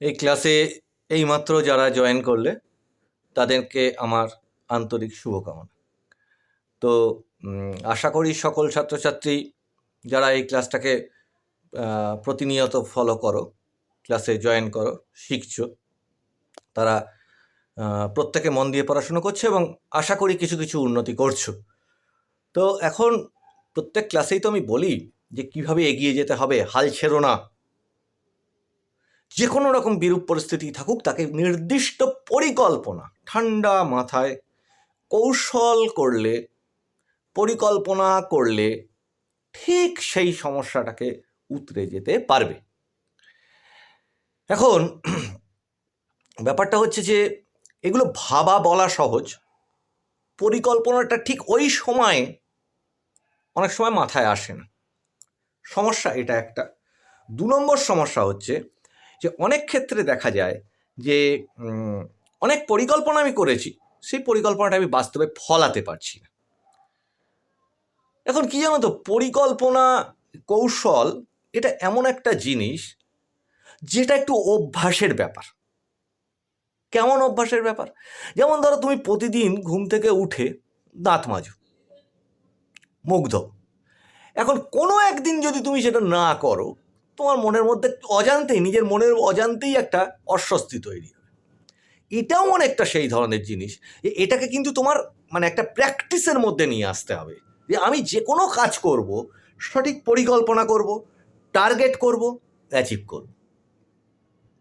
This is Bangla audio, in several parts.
এই ক্লাসে এইমাত্র যারা জয়েন করলে, তাদেরকে আমার আন্তরিক শুভকামনা। তো আশা করি সকল ছাত্রছাত্রী যারা এই ক্লাসটাকে প্রতিনিয়ত ফলো করো ক্লাসে জয়েন করো, শিখছো, তারা প্রত্যেকে মন দিয়ে পড়াশুনো করছে এবং আশা করি কিছু কিছু উন্নতি করছ। তো এখন প্রত্যেক ক্লাসেই তো আমি বলি যে কীভাবে এগিয়ে যেতে হবে, হাল ছেড়ো না। যে কোনো রকম বিরূপ পরিস্থিতি থাকুক, তাকে নির্দিষ্ট পরিকল্পনা, ঠান্ডা মাথায় কৌশল করলে, পরিকল্পনা করলে ঠিক সেই সমস্যাটাকে উতরে যেতে পারবে। এখন ব্যাপারটা হচ্ছে যে, এগুলো ভাবা বলা সহজ। পরিকল্পনাটা ঠিক ওই সময়ে অনেক সময় মাথায় আসে না। সমস্যা এটা একটা। দু নম্বর সমস্যা হচ্ছে যে অনেক ক্ষেত্রে দেখা যায় যে অনেক পরিকল্পনা আমি করেছি, সেই পরিকল্পনাটা আমি বাস্তবে ফলাতে পারছি না। এখন কি জানো তো, পরিকল্পনা, কৌশল, এটা এমন একটা জিনিস যেটা একটু অভ্যাসের ব্যাপার। কেমন অভ্যাসের ব্যাপার? যেমন ধরো তুমি প্রতিদিন ঘুম থেকে উঠে দাঁত মাজো মুগ্ধ এখন কোনো একদিন যদি তুমি সেটা না করো তোমার মনের মধ্যে অজান্তেই, নিজের মনের অজান্তেই একটা অস্বস্তি তৈরি হবে। এটাও অনেকটা সেই ধরনের জিনিস এটাকে কিন্তু তোমার মানে একটা প্র্যাকটিসের মধ্যে নিয়ে আসতে হবে। যে আমি যে কোনো কাজ করব, সঠিক পরিকল্পনা করব, টার্গেট করব অ্যাচিভ করব।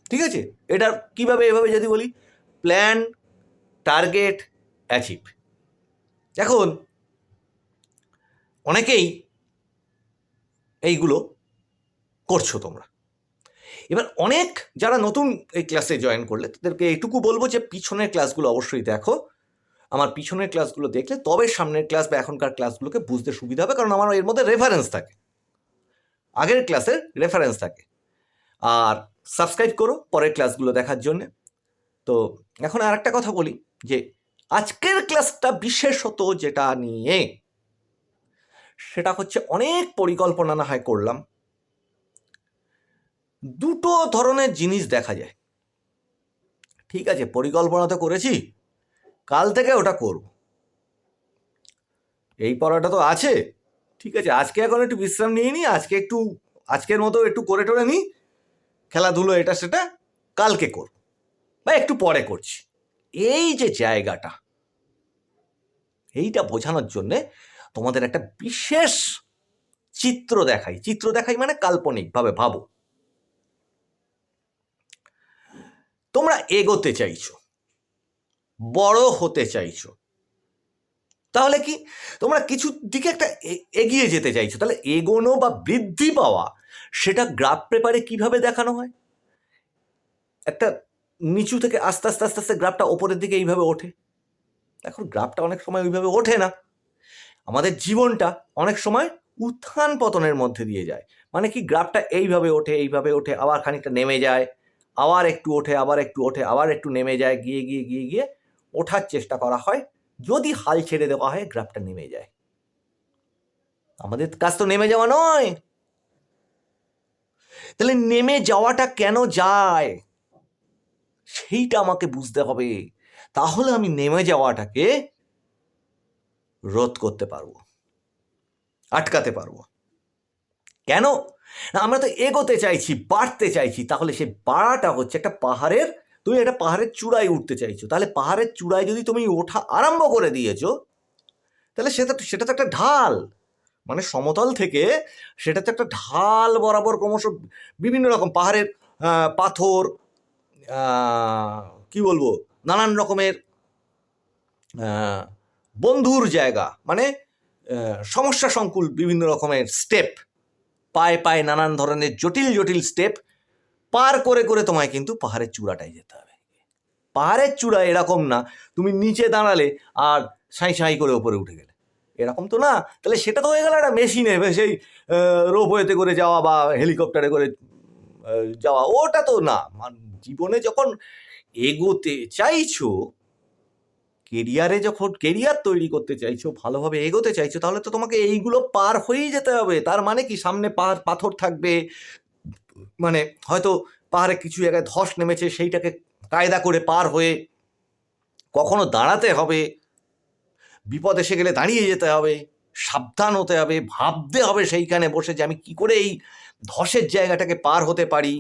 ঠিক আছে? এটা কীভাবে এভাবে যদি বলি? প্ল্যান, টার্গেট অ্যাচিভ এখন অনেকেই এইগুলো করছ তোমরা। এবার অনেক যারা নতুন এই ক্লাসে জয়েন করলে, তাদেরকে এটুকু বলব যে, পিছনের ক্লাসগুলো অবশ্যই দেখো। আমার পিছনের ক্লাসগুলো দেখলে তবে সামনের ক্লাস বা এখনকার ক্লাসগুলোকে বুঝতে সুবিধা হবে, কারণ আমার এর মধ্যে রেফারেন্স থাকে। আগের ক্লাসের রেফারেন্স থাকে। আর সাবস্ক্রাইব করো পরের ক্লাসগুলো দেখার জন্যে। তো এখন আর একটা কথা বলি, যে আজকের ক্লাসটা বিশেষত যেটা নিয়ে, সেটা হচ্ছে অনেক পরিকল্পনা না হয় করলাম। দুটো ধরনের জিনিস দেখা যায়। ঠিক আছে, পরিকল্পনা তো করেছি, কাল থেকে ওটা করব। এই পড়াটা তো আছে, ঠিক আছে, আজকে এখন একটু বিশ্রাম নিয়ে নিই আজকে একটু, আজকের মতো একটু করে টোরে নিই খেলাধুলো এটা সেটা কালকে করব, বা একটু পরে করছি। এই যে জায়গাটা, এইটা বোঝানোর জন্যে তোমাদের একটা বিশেষ চিত্র দেখাই। চিত্র দেখাই মানে কাল্পনিকভাবে ভাবো। তোমরা এগোতে চাইছো, বড় হতে চাইছো। তাহলে কি? তোমরা কিছু দিকে একটা এগিয়ে যেতে চাইছো। তাহলে এগোনো বা বৃদ্ধি পাওয়া, সেটা গ্রাফ পেপারে কীভাবে দেখানো হয়? একটা নিচু থেকে আস্তে আস্তে আস্তে আস্তে গ্রাফটা ওপরের দিকে এইভাবে ওঠে। এখন গ্রাফটা অনেক সময় ওইভাবে ওঠে না। আমাদের জীবনটা অনেক সময় উত্থান পতনের মধ্যে দিয়ে যায়। মানে কি? গ্রাফটা এইভাবে ওঠে এইভাবে ওঠে, আবার খানিকটা নেমে যায়। আবার একটু ওঠে, আবার একটু ওঠে, আবার একটু নেমে যায়, গিয়ে গিয়ে গিয়ে গিয়ে ওঠার চেষ্টা করা হয়। যদি হাল ছেড়ে দেওয়া হয়, গ্রাফটা নেমে যায়। আমাদের কাজ তো নেমে যাওয়া নয়। তাহলে নেমে যাওয়াটা কেন যায়? সেইটা আমাকে বুঝতে হবে। তাহলে আমি নেমে যাওয়াটাকে রোধ করতে পারব, আটকাতে পারব। কেন? না আমরা তো এগোতে চাইছি, বাড়তে চাইছি। তাহলে সেই বাড়াটা হচ্ছে একটা পাহাড়ের, তুমি একটা পাহাড়ের চূড়ায় উঠতে চাইছো। তাহলে পাহাড়ের চূড়ায় যদি তুমি ওঠা আরম্ভ করে দিয়েছ, তাহলে সেটা সেটা তো একটা ঢাল। মানে সমতল থেকে সেটা তো একটা ঢাল বরাবর ক্রমশ বিভিন্ন রকম পাহাড়ের পাথর কি বলব? নানান রকমের বন্ধুর জায়গা। মানে সমস্যা সংকুল বিভিন্ন রকমের স্টেপ। পায়ে পায়ে নানান ধরনের জটিল জটিল স্টেপ পার করে করে তোমায় কিন্তু পাহাড়ের চূড়াটায় যেতে হবে। পাহাড়ের চূড়া এরকম না, তুমি নিচে দাঁড়ালে আর সাঁই সাঁই করে ওপরে উঠে গেলে। এরকম তো না, তাহলে সেটা তো হয়ে গেল একটা মেশিনে সেই রোপওয়েতে করে যাওয়া বা হেলিকপ্টারে করে যাওয়া, ওটা তো না। জীবনে যখন এগোতে চাইছো কেরিয়ারে যখন কেরিয়ার তৈরি করতে চাইছো, ভালোভাবে এগোতে চাইছো, তাহলে তো তোমাকে এইগুলো পার হয়েই যেতে হবে। তার মানে কি? সামনে পাহাড়, পাথর থাকবে মানে হয়তো পাহাড়ে কিছু জায়গায় ধস নেমেছে, সেইটাকে কায়দা করে পার হয়ে কখনো দাঁড়াতে হবে, বিপদ এসে গেলে দাঁড়িয়ে যেতে হবে, সাবধান হতে হবে, ভাবতে হবে সেইখানে বসে যে আমি কি করে এই ধসের জায়গাটাকে পার হতে পারি।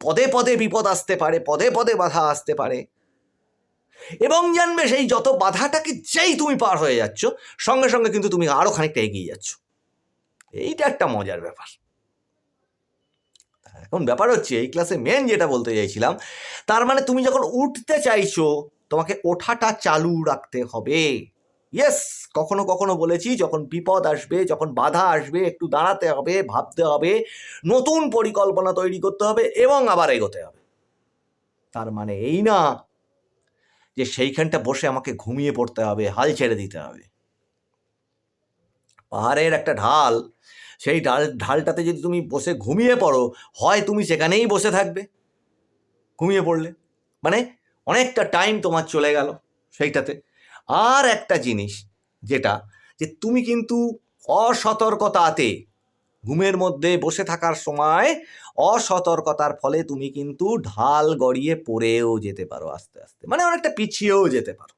পদে পদে বিপদ আসতে পারে, পদে পদে বাধা আসতে পারে। এবং জানবে সেই যত বাধাটাকে যেই তুমি পার হয়ে যাচ্ছ, সঙ্গে সঙ্গে কিন্তু তুমি আরও খানিকটা এগিয়ে যাচ্ছ। এইটা একটা মজার ব্যাপার। এখন ব্যাপার হচ্ছে, এই ক্লাসে মেন যেটা বলতে চাইছিলাম, তার মানে তুমি যখন উঠতে চাইছো, তোমাকে ওঠাটা চালু রাখতে হবে। ইয়েস কখনো কখনো বলেছি, যখন বিপদ আসবে, যখন বাধা আসবে, একটু দাঁড়াতে হবে, ভাবতে হবে, নতুন পরিকল্পনা তৈরি করতে হবে এবং আবার এগোতে হবে। তার মানে এই না যে সেইখানটা বসে আমাকে ঘুমিয়ে পড়তে হবে, হাল ছেড়ে দিতে হবে। পাহাড়ের একটা ঢাল, সেই ঢাল, ঢালটাতে যদি তুমি বসে ঘুমিয়ে পড়ো, হয় তুমি সেখানেই বসে থাকবে, ঘুমিয়ে পড়লে। মানে অনেকটা টাইম তোমার চলে গেল সেইটাতে। আর একটা জিনিস যেটা, যে তুমি কিন্তু অসতর্কতাতে ঘুমের মধ্যে বসে থাকার সময় অসতর্কতার ফলে তুমি কিন্তু ঢাল গড়িয়ে পড়েও যেতে পারো আস্তে আস্তে। মানে অনেকটা পিছিয়েও যেতে পারো।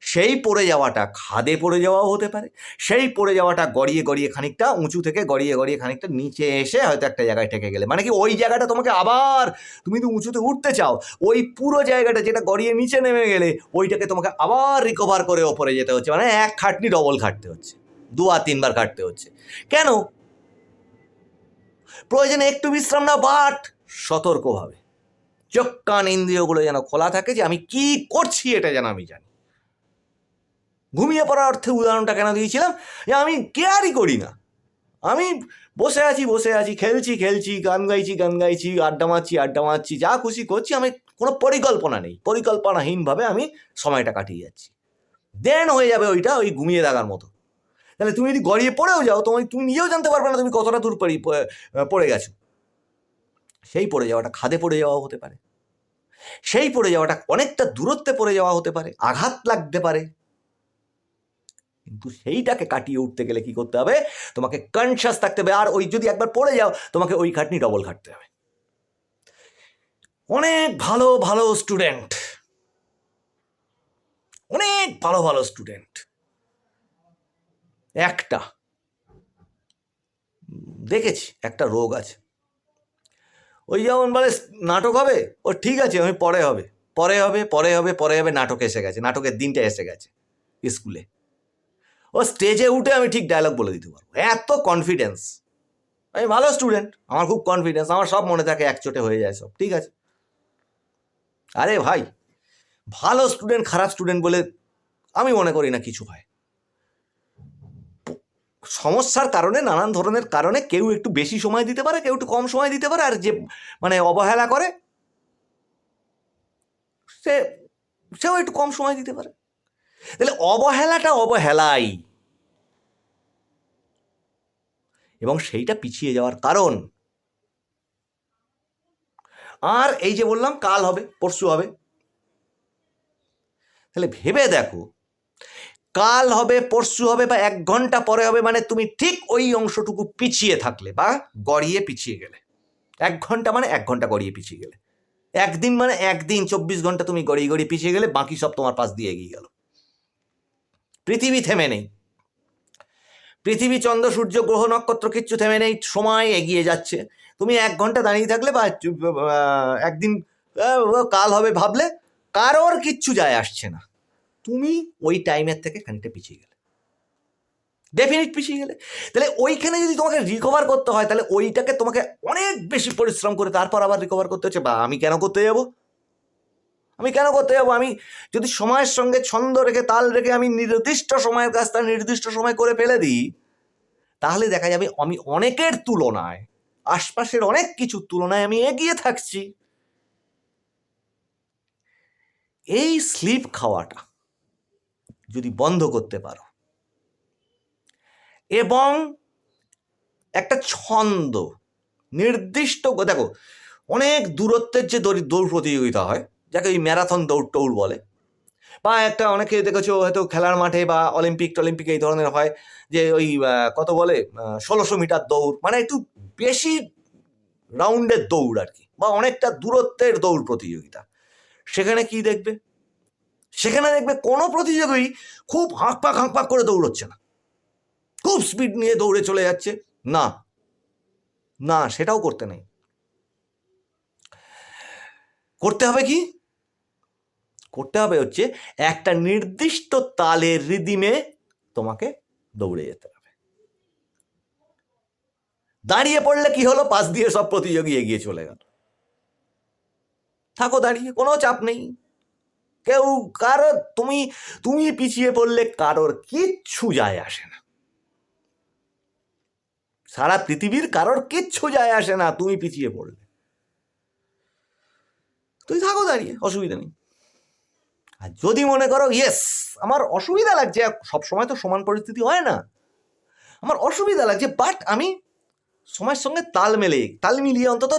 সেই পড়ে যাওয়াটা খাদে পড়ে যাওয়াও হতে পারে। সেই পড়ে যাওয়াটা গড়িয়ে গড়িয়ে খানিকটা উঁচু থেকে গড়িয়ে গড়িয়ে খানিকটা নিচে এসে হয়তো একটা জায়গায় ঠেকে গেলে। মানে কি ওই জায়গাটা তোমাকে আবার তুমি তো উঁচুতে উঠতে চাও, ওই পুরো জায়গাটা যেটা গড়িয়ে নিচে নেমে গেলে, ওইটাকে তোমাকে আবার রিকভার করে ওপরে যেতে হচ্ছে। মানে এক খাটনি ডবল খাটতে হচ্ছে। দু আর তিনবার খাটতে হচ্ছে। কেন? প্রয়োজনে একটু বিশ্রাম না বাট সতর্কভাবে। চোখ, কান, ইন্দ্রিয়গুলো যেন খোলা থাকে যে আমি কি করছি এটা যেন আমি জানি। ঘুমিয়ে পড়ার অর্থে উদাহরণটা কেন দিয়েছিলাম? যে আমি কেয়ারই করি না। আমি বসে আছি বসে আছি, খেলছি খেলছি, গান গাইছি গান গাইছি, আড্ডা মারছি আড্ডা মারছি, যা খুশি করছি, আমি কোনো পরিকল্পনা নেই। পরিকল্পনাহীনভাবে আমি সময়টা কাটিয়ে যাচ্ছি। দেন হয়ে যাবে ওইটা, ওই ঘুমিয়ে থাকার মতো। তাহলে তুমি যদি গড়িয়ে পড়েও যাও তোমার তুমি নিজেও জানতে পারবে না তুমি কতটা দূর পড়ি পড়ে গেছো। সেই পড়ে যাওয়াটা খাদে পড়ে যাওয়া হতে পারে। সেই পড়ে যাওয়াটা অনেকটা দূরত্বে পড়ে যাওয়া হতে পারে, আঘাত লাগতে পারে। কিন্তু সেইটাকে কাটিয়ে উঠতে গেলে কি করতে হবে? তোমাকে কনসিয়াস থাকতে হবে। আর ওই যদি একবার পড়ে যাও, তোমাকে ওই খাটনি ডবল খাটতে হবে। অনেক ভালো ভালো স্টুডেন্ট অনেক ভালো ভালো স্টুডেন্ট একটা। দেখেছি, একটা রোগ আছে। ওই যেমন বলে, নাটক হবে? ও ঠিক আছে, আমি পরে হবে। পরে হবে পরে হবে পরে হবে, নাটক এসে গেছে। নাটকের দিনটা এসে গেছে স্কুলে। ও স্টেজে উঠে আমি ঠিক ডায়লগ বলে দিতে পারব। এত কনফিডেন্স আমি ভালো স্টুডেন্ট আমার খুব কনফিডেন্স আমার সব মনে থাকে, একচোটে হয়ে যায় সব, ঠিক আছে? আরে ভাই, ভালো স্টুডেন্ট খারাপ স্টুডেন্ট বলে আমি মনে করি না কিছু হয়। সমস্যার কারণে, নানান ধরনের কারণে কেউ একটু বেশি সময় দিতে পারে, কেউ একটু কম সময় দিতে পারে, আর যে মানে অবহেলা করে, সে, সেও একটু কম সময় দিতে পারে। তাহলে অবহেলাটা অবহেলাই। এবং সেইটা পিছিয়ে যাওয়ার কারণ। আর এই যে বললাম, কাল হবে, পরশু হবে। তাহলে ভেবে দেখো কাল হবে, পরশু হবে বা এক ঘণ্টা পরে হবে মানে তুমি ঠিক ওই অংশটুকু পিছিয়ে থাকলে বা গড়িয়ে পিছিয়ে গেলে। এক ঘণ্টা মানে এক ঘণ্টা গড়িয়ে পিছিয়ে গেলে। একদিন মানে একদিন, চব্বিশ ঘণ্টা তুমি গড়িয়ে গড়িয়ে পিছিয়ে গেলে বাকি সব তোমার পাশ দিয়ে এগিয়ে গেল। পৃথিবী থেমে নেই। পৃথিবী, চন্দ্র, সূর্য, গ্রহ, নক্ষত্র কিচ্ছু থেমে নেই, সময় এগিয়ে যাচ্ছে। তুমি এক ঘণ্টা দাঁড়িয়ে থাকলে বা একদিন কাল হবে ভাবলে কারোর কিচ্ছু যায় আসছে না। তুমি ওই টাইমের থেকে খানিকটা পিছিয়ে গেলে। ডেফিনিট পিছিয়ে গেলে। তাহলে ওইখানে যদি তোমাকে রিকভার করতে হয়, তাহলে ওইটাকে তোমাকে অনেক বেশি পরিশ্রম করে তারপর আবার রিকভার করতে হচ্ছে, বা আমি কেন করতে যাব? আমি কেন করতে যাব? আমি যদি সময়ের সঙ্গে ছন্দ রেখে, তাল রেখে আমি নির্দিষ্ট সময়ের কাজটা নির্দিষ্ট সময় করে ফেলে দিই, তাহলে দেখা যাবে আমি অনেকের তুলনায়, আশপাশের অনেক কিছুর তুলনায় আমি এগিয়ে থাকছি। এই স্লিপ খাওয়াটা যদি বন্ধ করতে পারো। এবং একটা ছন্দ, নির্দিষ্ট দেখো, অনেক দূরত্বের যে দৌড় দৌড় প্রতিযোগিতা হয়, যাকে ওই ম্যারাথন দৌড়, টৌড় বলে। বা একটা অনেকে দেখেছ হয়তো খেলার মাঠে বা অলিম্পিক, টলিম্পিক এই ধরনের হয় যে ওই কত বলে ষোলোশো মিটার দৌড় মানে একটু বেশি রাউন্ডের দৌড় আর কি, বা অনেকটা দূরত্বের দৌড় প্রতিযোগিতা। সেখানে কি দেখবে? সেখানে দেখবে কোনো প্রতিযোগী খুব হাঁকপাক হাঁকপাক করে দৌড়চ্ছে না। খুব স্পিড নিয়ে দৌড়ে চলে যাচ্ছে। না। না, সেটাও করতে নেই। করতে হবে কি? করতে হবে হচ্ছে একটা নির্দিষ্ট তালের রিদিমে তোমাকে দৌড়ে যেতে হবে। দাঁড়িয়ে পড়লে কি হলো? পাশ দিয়ে সব প্রতিযোগী এগিয়ে চলে গেল। থাকো দাঁড়িয়ে, কোনো চাপ নেই। কেউ কারোর, তুমি তুমি পিছিয়ে পড়লে কারোর কিচ্ছু যায় আসে না। সারা পৃথিবীর কারোর কিচ্ছু যায় আসে না, তুমি পিছিয়ে পড়লে। তুই থাকো দাঁড়িয়ে, অসুবিধা নেই। আর যদি মনে করো, ইয়েস, আমার অসুবিধা লাগছে, সব সময় তো সমান পরিস্থিতি হয় না। আমার অসুবিধা লাগছে বাট আমি সময়ের সঙ্গে তাল মেলে, তাল মিলিয়ে অন্তত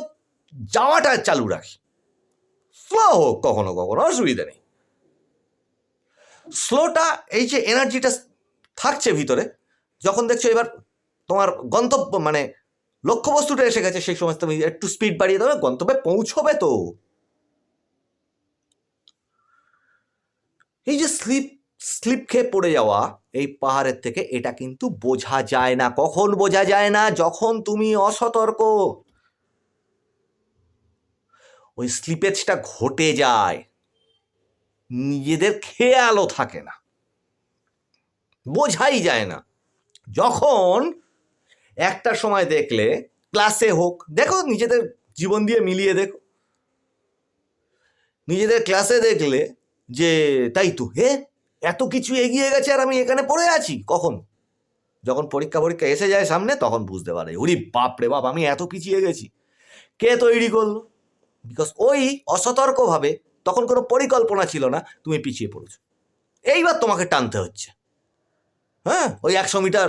যাওয়াটা চালু রাখি। স্লো হোক কখনো কখনো, অসুবিধা নেই। স্লোটা এই যে এনার্জিটা থাকছে ভিতরে, যখন দেখছ এবার তোমার গন্তব্য মানে লক্ষ্যবস্তুটা এসে গেছে, সেই সময় তুমি একটু স্পিড বাড়িয়ে দেবে, গন্তব্যে পৌঁছবে তো। এই যে স্লিপ স্লিপ খেয়ে পড়ে যাওয়া এই পাহাড়ের থেকে, এটা কিন্তু বোঝা যায় না। কখন বোঝা যায় না? যখন তুমি অসতর্ক। ওই স্লিপেজটা ঘটে যায়। নিজেদের খেয়ালও থাকে না। বোঝাই যায় না। যখন একটা সময় দেখলে ক্লাসে হোক, দেখো নিজেদের জীবন দিয়ে মিলিয়ে দেখো। নিজেদের ক্লাসে দেখলে যে, তাই তো, হে, এত কিছু এগিয়ে গেছে আর আমি এখানে পড়ে আছি, কখন? যখন পরীক্ষা পরীক্ষা এসে যায় সামনে, তখন বুঝতে পারে, ওরি বাপ রে বাপ, আমি এত পিছিয়ে গেছি। কে তৈরি করল? বিকজ ওই অসতর্কভাবে তখন কোনো পরিকল্পনা ছিল না, তুমি পিছিয়ে পড়েছো। এইবার তোমাকে টানতে হচ্ছে। হ্যাঁ? ওই একশো মিটার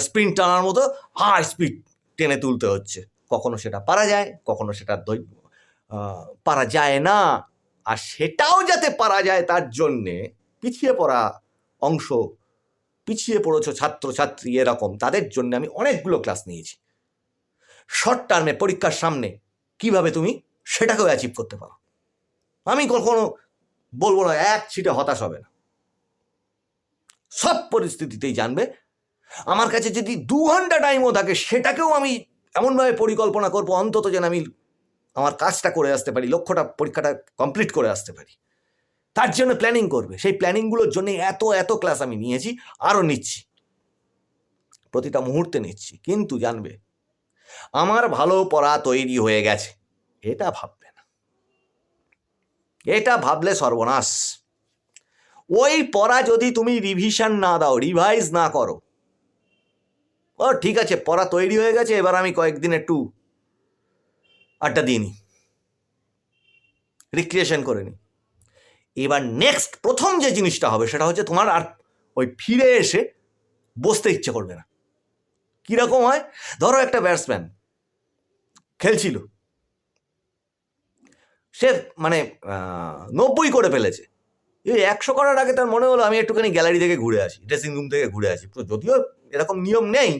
স্প্রিন্ট টানার মতো হাই স্পিড টেনে তুলতে হচ্ছে। কখনো সেটা পারা যায়, কখনো সেটা পারা যায় না। আর সেটাও যাতে পারা যায়, তার জন্যে পিছিয়ে পড়া অংশ, পিছিয়ে পড়েছ ছাত্রছাত্রী এরকম, তাদের জন্য আমি অনেকগুলো ক্লাস নিয়েছি। শর্ট টার্মে, পরীক্ষার সামনে, কীভাবে তুমি সেটাকেও অ্যাচিভ করতে পারো? আমি কখনো বলব না, এক ছিটে হতাশ হবে না। সব পরিস্থিতিতেই জানবে, আমার কাছে যদি দু ঘণ্টা টাইমও থাকে, সেটাকেও আমি এমনভাবে পরিকল্পনা করব, অন্তত যেন আমি আমার কাজটা করে আসতে পারি, লক্ষ্যটা, পরীক্ষাটা কমপ্লিট করে আসতে পারি। তার জন্য প্ল্যানিং করবে। সেই প্ল্যানিংগুলোর জন্য এত এত ক্লাস আমি নিয়েছি, আরও নিচ্ছি। প্রতিটা মুহূর্তে নিচ্ছি, কিন্তু জানবে, আমার ভালো পড়া তৈরি হয়ে গেছে। এটা ভাববে। এটা ভাবলে সর্বনাশ। ওই পড়া যদি তুমি রিভিশন না দাও রিভাইজ না করো। ও, ঠিক আছে, পড়া তৈরি হয়ে গেছে, এবার আমি কয়েকদিন একটু আড্ডা দিই নি রিক্রিয়েশন করে নি এবার নেক্সট প্রথম যে জিনিসটা হবে, সেটা হচ্ছে তোমার আর ওই ফিরে এসে বসতে ইচ্ছে করবে না। কীরকম হয়? ধরো একটা ব্যাটসম্যান খেলছিল। সে মানে নব্বই করে ফেলেছে। এই একশো করার আগে তার মনে হলো আমি একটুখানি গ্যালারি থেকে ঘুরে আসি ড্রেসিং রুম থেকে ঘুরে আসি। যদিও এরকম নিয়ম নেই,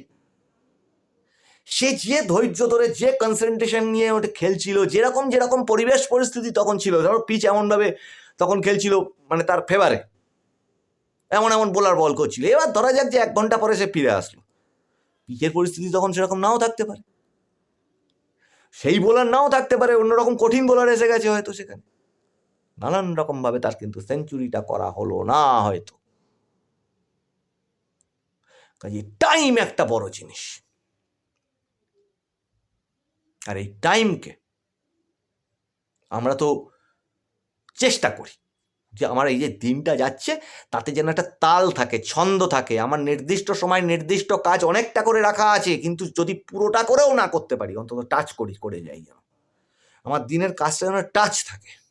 সে যে ধৈর্য ধরে যে কনসেন্ট্রেশন নিয়ে ওটা খেলছিল, যেরকম যেরকম পরিবেশ পরিস্থিতি তখন ছিল, ধরো পিচ এমনভাবে তখন খেলছিল মানে তার ফেভারে এমন এমন বোলার বল করছিল। এবার ধরা যাক যে এক ঘণ্টা পরে সে ফিরে আসলো। পিচের পরিস্থিতি তখন সেরকম নাও থাকতে পারে। সেই বোলার নাও থাকতে পারে, অন্যরকম কঠিন বোলার এসে গেছে হয়তো সেখানে। নানান রকমভাবে তার কিন্তু সেঞ্চুরিটা করা হলো না হয়তো। কাজে টাইম একটা বড় জিনিস। আর এই টাইমকে আমরা তো চেষ্টা করি। যে আমার এই যে দিনটা যাচ্ছে, তাতে যেন একটা তাল থাকে, ছন্দ থাকে। আমার নির্দিষ্ট সময়, নির্দিষ্ট কাজ অনেকটা করে রাখা আছে, কিন্তু যদি পুরোটা করেও না করতে পারি, অন্তত টাচ করি, করে যাই যেন। আমার দিনের কাজটা যেন টাচ থাকে।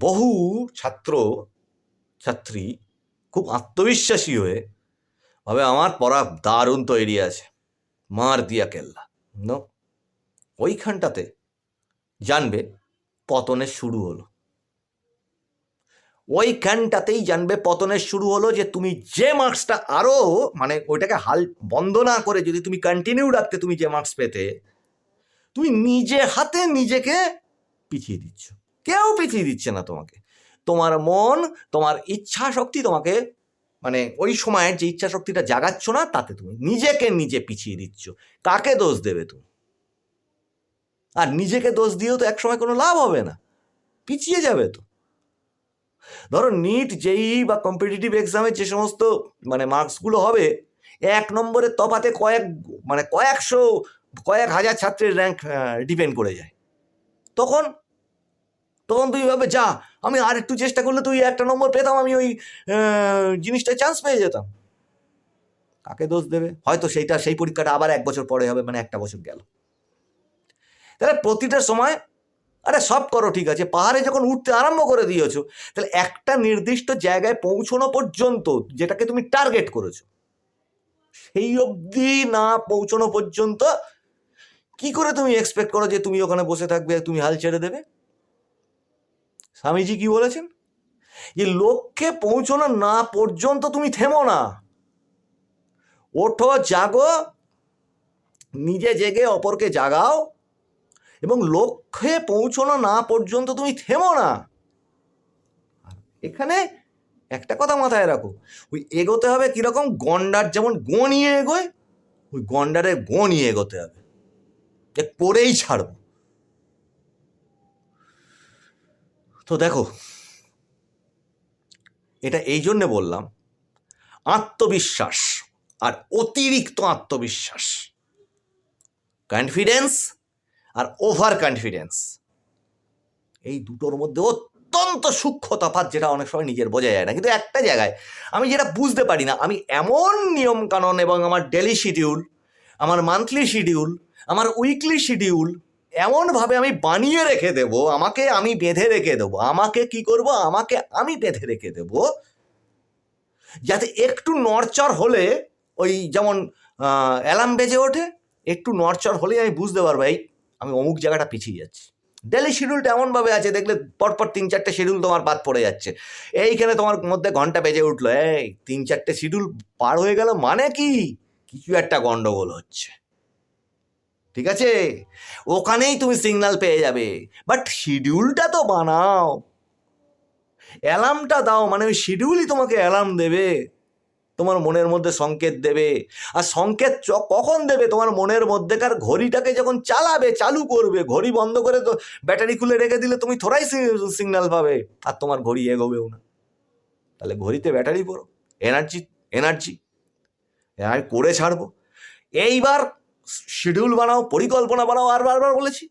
বহু ছাত্র, ছাত্রী খুব আত্মবিশ্বাসী হয়ে ভাবে, আমার পড়া দারুণ তৈরি আছে। মার দিয়া কেল্লা। ওইখানটাতে জানবে পতনের শুরু হলো। ওইখানটাতেই জানবে পতনের শুরু হলো যে তুমি যে মার্কসটা আরও মানে ওইটাকে হাল বন্ধ না করে যদি তুমি কন্টিনিউ রাখতে তুমি যে মার্কস পেতে, তুমি নিজে হাতে নিজেকে পিছিয়ে দিচ্ছ। কেউ পিছিয়ে দিচ্ছে না তোমাকে। তোমার মন, তোমার ইচ্ছা শক্তি তোমাকে মানে ওই সময়ের যে ইচ্ছা শক্তিটা জাগাচ্ছ না, তাতে তুমি নিজেকে নিজে পিছিয়ে দিচ্ছ। কাকে দোষ দেবে তুমি? আর নিজেকে দোষ দিয়েও তো একসময় কোনো লাভ হবে না। পিছিয়ে যাবে তো। ধরো নিট জেই বা কম্পিটিটিভ এক্সামের যে সমস্ত মানে মার্কসগুলো হবে, এক নম্বরের তফাতে কয়েক মানে কয়েকশো, কয়েক হাজার ছাত্রের র্যাঙ্ক ডিপেন্ড করে যায়। তখন তখন তুই ভাবে যা, আমি আর একটু চেষ্টা করলে তুই একটা নম্বর পেতাম, আমি ওই জিনিসটা চান্স পেয়ে যেতাম। কাকে দোষ দেবে? হয়তো সেইটা, সেই পরীক্ষাটা আবার এক বছর পরে হবে মানে একটা বছর গেল। তাহলে প্রতিটা সময় আরে সব করো, ঠিক আছে। পাহাড়ে যখন উঠতে আরম্ভ করে দিয়েছ, তাহলে একটা নির্দিষ্ট জায়গায় পৌঁছানো পর্যন্ত যেটাকে তুমি টার্গেট করেছ, সেই অবধি না পৌঁছানো পর্যন্ত কি করে তুমি এক্সপেক্ট করো যে তুমি ওখানে বসে থাকবে, তুমি হাল ছেড়ে দেবে? স্বামীজি কি বলেছেন? যে লক্ষ্যে পৌঁছানো না পর্যন্ত তুমি থেমো না। ওঠো, জাগো, নিজে জেগে অপরকে জাগাও এবং লক্ষ্যে পৌঁছানো না পর্যন্ত তুমি থেমো না। এখানে একটা কথা মাথায় রাখো, ওই এগোতে হবে কীরকম? গন্ডার যেমন গো নিয়ে এগোয়, ওই গন্ডারে নিয়ে এগোতে হবে। যে করেই ছাড়বো। তো দেখো, এটা এই জন্যে বললাম, আত্মবিশ্বাস আর অতিরিক্ত আত্মবিশ্বাস। কনফিডেন্স আর ওভার কনফিডেন্স এই দুটোর মধ্যে অত্যন্ত সূক্ষ্ম তফাৎ যেটা অনেক সময় নিজের বোঝা যায় না। কিন্তু একটা জায়গায় আমি যেটা বুঝতে পারি না, আমি এমন নিয়ম কানুন এবং আমার ডেলি শিডিউল আমার মান্থলি শিডিউল আমার উইকলি শিডিউল এমনভাবে আমি বানিয়ে রেখে দেব, আমাকে আমি বেঁধে রেখে দেবো, আমাকে কি করব, আমাকে আমি বেঁধে রেখে দেব, যাতে একটু নড়চড় হলে ওই যেমন অ্যালার্ম বেজে ওঠে, একটু নড়চড় হলেই আমি বুঝতে পারব, এই আমি অমুক জায়গাটা পিছিয়ে যাচ্ছি। ডেলি শিডিউলটা এমনভাবে আছে, দেখলে পরপর তিন চারটে শিডিউল তোমার বাদ পড়ে যাচ্ছে। এইখানে তোমার মধ্যে ঘণ্টা বেজে উঠল, এই তিন চারটে শিডিউল পার হয়ে গেল মানে কি? কিছু একটা গন্ডগোল হচ্ছে। ঠিক আছে? ওখানেই তুমি সিগন্যাল পেয়ে যাবে। বাট শিডিউলটা তো বানাও। অ্যালার্মটা দাও মানে ওই শিডিউলই তোমাকে অ্যালার্ম দেবে। তোমার মনের মধ্যে সংকেত দেবে। আর সংকেত কখন দেবে? তোমার মনের মধ্যেকার ঘড়িটাকে যখন চালাবে, চালু করবে, ঘড়ি বন্ধ করে তো ব্যাটারি খুলে রেখে দিলে তুমি থোড়াই সিগন্যাল পাবে। আর তোমার ঘড়ি এগোবেও না। তাহলে ঘড়িতে ব্যাটারি পড়ো এনার্জি এনার্জি আর করে ছাড়বো। এইবার শিডিউল বানাও, পরিকল্পনা বানাও আর বারবার বলেছি।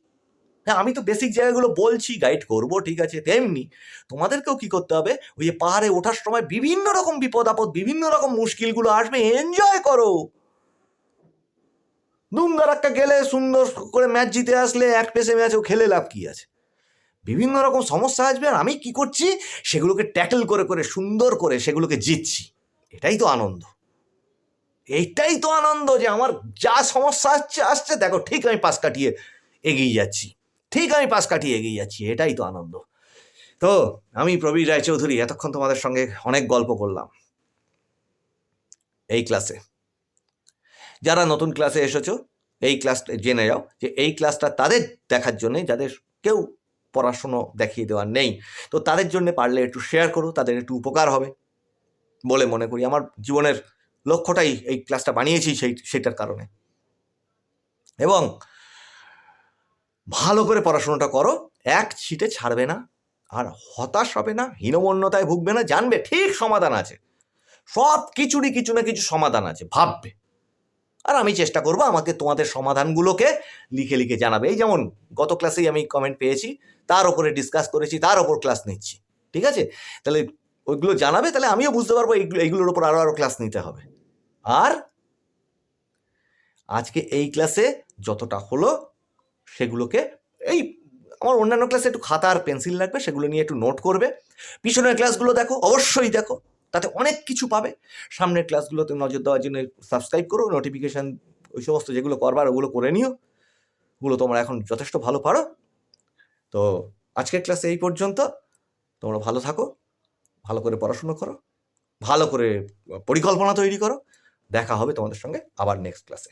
হ্যাঁ আমি তো বেসিক জায়গাগুলো বলছি গাইড করব, ঠিক আছে? তেমনি তোমাদেরকেও কি করতে হবে? ওই যে পাহাড়ে ওঠার সময় বিভিন্ন রকম বিপদ আপদ, বিভিন্ন রকম মুশকিলগুলো আসবে এনজয় করো। দুমদারাক্কা গেলে সুন্দর করে ম্যাচ জিতে আসলে এক পেসে ম্যাচও খেলে লাভ কি আছে? বিভিন্ন রকম সমস্যা আসবে, আর আমি কি করছি? সেগুলোকে ট্যাকল করে করে, সুন্দর করে সেগুলোকে জিতছি। এটাই তো আনন্দ। এইটাই তো আনন্দ যে আমার যা সমস্যা আসছে আসছে, দেখো, ঠিক আমি পাশ কাটিয়ে এগিয়ে যাচ্ছি। ঠিক আমি পাশ কাটিয়ে এগিয়ে যাচ্ছি, এটাই তো আনন্দ। তো আমি প্রবীর রায়চৌধুরী, এতক্ষণ তোমাদের সঙ্গে অনেক গল্প করলাম। এই ক্লাসে। যারা নতুন ক্লাসে এসেছ, এই ক্লাস জেনে যাও যে এই ক্লাসটা তাদের দেখার জন্যে, যাদের কেউ পড়াশুনো দেখিয়ে দেওয়ার নেই, তো তাদের জন্য পারলে একটু শেয়ার করো, তাদের একটু উপকার হবে বলে মনে করি। আমার জীবনের লক্ষ্যটাই এই ক্লাসটা বানিয়েছি সেই, সেটার কারণে। এবং ভালো করে পড়াশোনাটা করো। এক ছিটে ছাড়বে না, আর হতাশ হবে না, হীনমন্যতায় ভুগবে না, জানবে ঠিক সমাধান আছে। সব কিছুরই কিছু না কিছু সমাধান আছে, ভাববে। আর আমি চেষ্টা করব আমাকে তোমাদের সমাধানগুলোকে লিখে লিখে জানাবে। এই যেমন গত ক্লাসেই আমি কমেন্ট পেয়েছি, তার ওপরে ডিসকাস করেছি, তার ওপর ক্লাস নিচ্ছি, ঠিক আছে? তাহলে ওইগুলো জানাবে, তাহলে আমিও বুঝতে পারব এইগুলো, এইগুলোর ওপর আরও আরও ক্লাস নিতে হবে। আর আজকে এই ক্লাসে যতটা হলো সেগুলোকে এই আমার অন্যান্য ক্লাসে একটু খাতা আর পেন্সিল লাগবে, সেগুলো নিয়ে একটু নোট করবে। পিছনের ক্লাসগুলো দেখো, অবশ্যই দেখো, তাতে অনেক কিছু পাবে। সামনের ক্লাসগুলোতে নজর দেওয়ার জন্য সাবস্ক্রাইব করো নোটিফিকেশান ওই সমস্ত যেগুলো করবার, ওগুলো করে নিও। ওগুলো তোমরা এখন যথেষ্ট ভালো পারো। তো আজকের ক্লাসে এই পর্যন্ত। তোমরা ভালো থাকো, ভালো করে পড়াশুনো করো, ভালো করে পরিকল্পনা তৈরি করো। দেখা হবে তোমাদের সঙ্গে আবার নেক্সট ক্লাসে